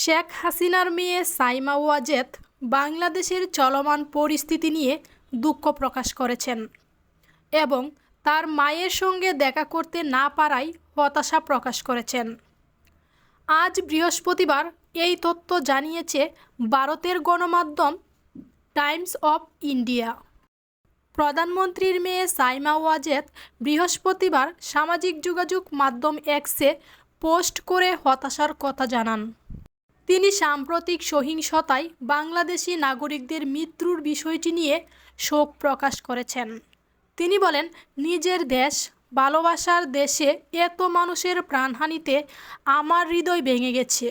শেখ হাসিনার মেয়ে সাইমা ওয়াজেদ বাংলাদেশের চলমান পরিস্থিতি নিয়ে দুঃখ প্রকাশ করেছেন এবং তার মায়ের সঙ্গে দেখা করতে না পারায় হতাশা প্রকাশ করেছেন। আজ বৃহস্পতিবার এই তথ্য জানিয়েছে ভারতের গণমাধ্যম টাইমস অফ ইন্ডিয়া। প্রধানমন্ত্রীর মেয়ে সাইমা ওয়াজেদ বৃহস্পতিবার সামাজিক যোগাযোগ মাধ্যম এক্সে পোস্ট করে হতাশার কথা জানান। তিনি সাম্প্রতিক সহিংসতায় বাংলাদেশি নাগরিকদের মৃত্যুর বিষয়টি নিয়ে শোক প্রকাশ করেছেন। তিনি বলেন, নিজের দেশ, ভালোবাসার দেশে এত মানুষের প্রাণহানিতে আমার হৃদয় ভেঙে গেছে।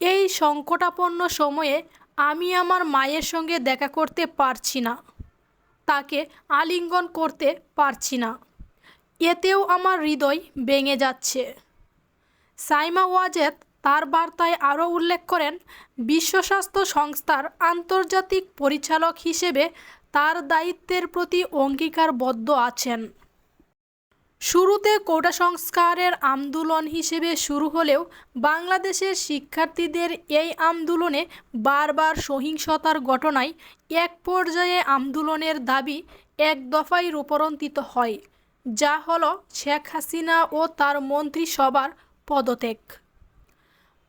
এই সংকটাপন্ন সময়ে আমি আমার মায়ের সঙ্গে দেখা করতে পারছি না, তাকে আলিঙ্গন করতে পারছি না। এতেও আমার হৃদয় ভেঙে যাচ্ছে। সাইমা ওয়াজেদ তার বার্তায় আরও উল্লেখ করেন, বিশ্ব স্বাস্থ্য সংস্থার আন্তর্জাতিক পরিচালক হিসেবে তার দায়িত্বের প্রতি অঙ্গীকারবদ্ধ আছেন। শুরুতে কোটা সংস্কারের আন্দোলন হিসেবে শুরু হলেও বাংলাদেশের শিক্ষার্থীদের এই আন্দোলনে বারবার সহিংসতার ঘটনায় এক পর্যায়ে আন্দোলনের দাবি এক দফায় রূপান্তরিত হয়, যা হলো শেখ হাসিনা ও তার মন্ত্রিসভার পদত্যাগ।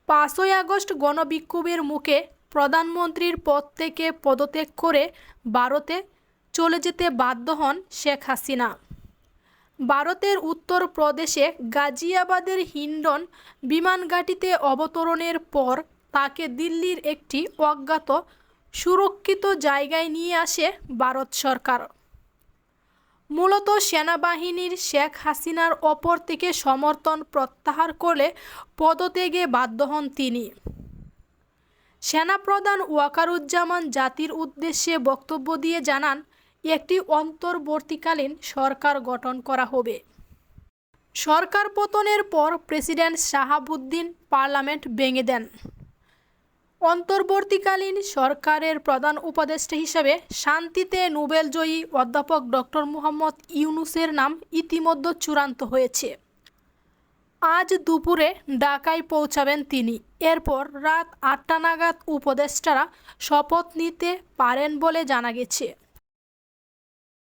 পাঁচই আগস্ট গণবিক্ষোভের মুখে প্রধানমন্ত্রীর পদ থেকে পদত্যাগ করে ভারতে চলে যেতে বাধ্য হন শেখ হাসিনা। ভারতের উত্তর প্রদেশে গাজিয়াবাদের হিন্ডন বিমানঘাটিতে অবতরণের পর তাকে দিল্লির একটি অজ্ঞাত সুরক্ষিত জায়গায় নিয়ে আসে ভারত সরকার। মূলত সেনাবাহিনীর শেখ হাসিনার ওপর থেকে সমর্থন প্রত্যাহার করলে পদত্যাগে বাধ্য হন তিনি। সেনাপ্রধান ওয়াকারুজ্জামান জাতির উদ্দেশ্যে বক্তব্য দিয়ে জানান, একটি অন্তর্বর্তীকালীন সরকার গঠন করা হবে। সরকার পতনের পর প্রেসিডেন্ট শাহাবুদ্দিন পার্লামেন্ট ভেঙে দেন। অন্তর্বর্তীকালীন সরকারের প্রধান উপদেষ্টা হিসেবে শান্তিতে নোবেলজয়ী অধ্যাপক ডক্টর মুহাম্মদ ইউনুসের নাম ইতিমধ্যে চূড়ান্ত হয়েছে। আজ দুপুরে ঢাকায় পৌঁছাবেন তিনি। এরপর রাত আটটা নাগাদ উপদেষ্টারা শপথ নিতে পারেন বলে জানা গেছে।